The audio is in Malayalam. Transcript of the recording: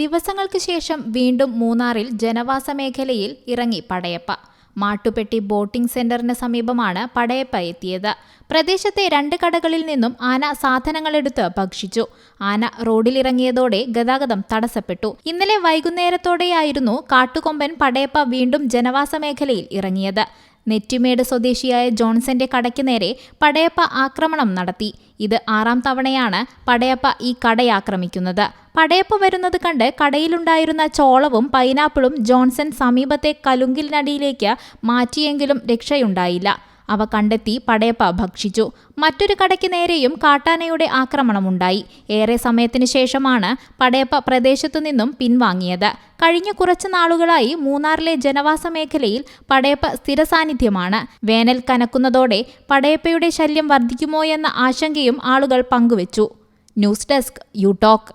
ദിവസങ്ങൾക്ക് ശേഷം വീണ്ടും മൂന്നാറിൽ ജനവാസ മേഖലയിൽ ഇറങ്ങി പടയപ്പ. മാട്ടുപെട്ടി ബോട്ടിംഗ് സെന്ററിന് സമീപമാണ് പടയപ്പ എത്തിയത്. പ്രദേശത്തെ രണ്ട് കടകളിൽ നിന്നും ആന സാധനങ്ങളെടുത്ത് ഭക്ഷിച്ചു. ആന റോഡിലിറങ്ങിയതോടെ ഗതാഗതം തടസ്സപ്പെട്ടു. ഇന്നലെ വൈകുന്നേരത്തോടെയായിരുന്നു കാട്ടുകൊമ്പൻ പടയപ്പ വീണ്ടും ജനവാസ മേഖലയിൽ ഇറങ്ങിയത്. നെറ്റിമേട് സ്വദേശിയായ ജോൺസന്റെ കടയ്ക്ക് നേരെ പടയപ്പ ആക്രമണം നടത്തി. ഇത് ആറാം തവണയാണ് പടയപ്പ ഈ കടയാക്രമിക്കുന്നത് പടയപ്പ വരുന്നത് കണ്ട് കടയിലുണ്ടായിരുന്ന ചോളവും പൈനാപ്പിളും ജോൺസൺ സമീപത്തെ കലുങ്കിലിനടിയിലേക്ക് മാറ്റിയെങ്കിലും രക്ഷയുണ്ടായില്ല. അവ കണ്ടെത്തി പടയപ്പ ഭക്ഷിച്ചു. മറ്റൊരു കടയ്ക്ക് നേരെയും കാട്ടാനയുടെ ആക്രമണമുണ്ടായി. ഏറെ സമയത്തിന് ശേഷമാണ് പടയപ്പ പ്രദേശത്തു നിന്നും പിൻവാങ്ങിയത്. കഴിഞ്ഞ കുറച്ചു നാളുകളായി മൂന്നാറിലെ ജനവാസ മേഖലയിൽ പടയപ്പ സ്ഥിര സാന്നിധ്യമാണ് വേനൽ കനക്കുന്നതോടെ പടയപ്പയുടെ ശല്യം വർദ്ധിക്കുമോ എന്ന ആശങ്കയും ആളുകൾ പങ്കുവച്ചു. News desk you talk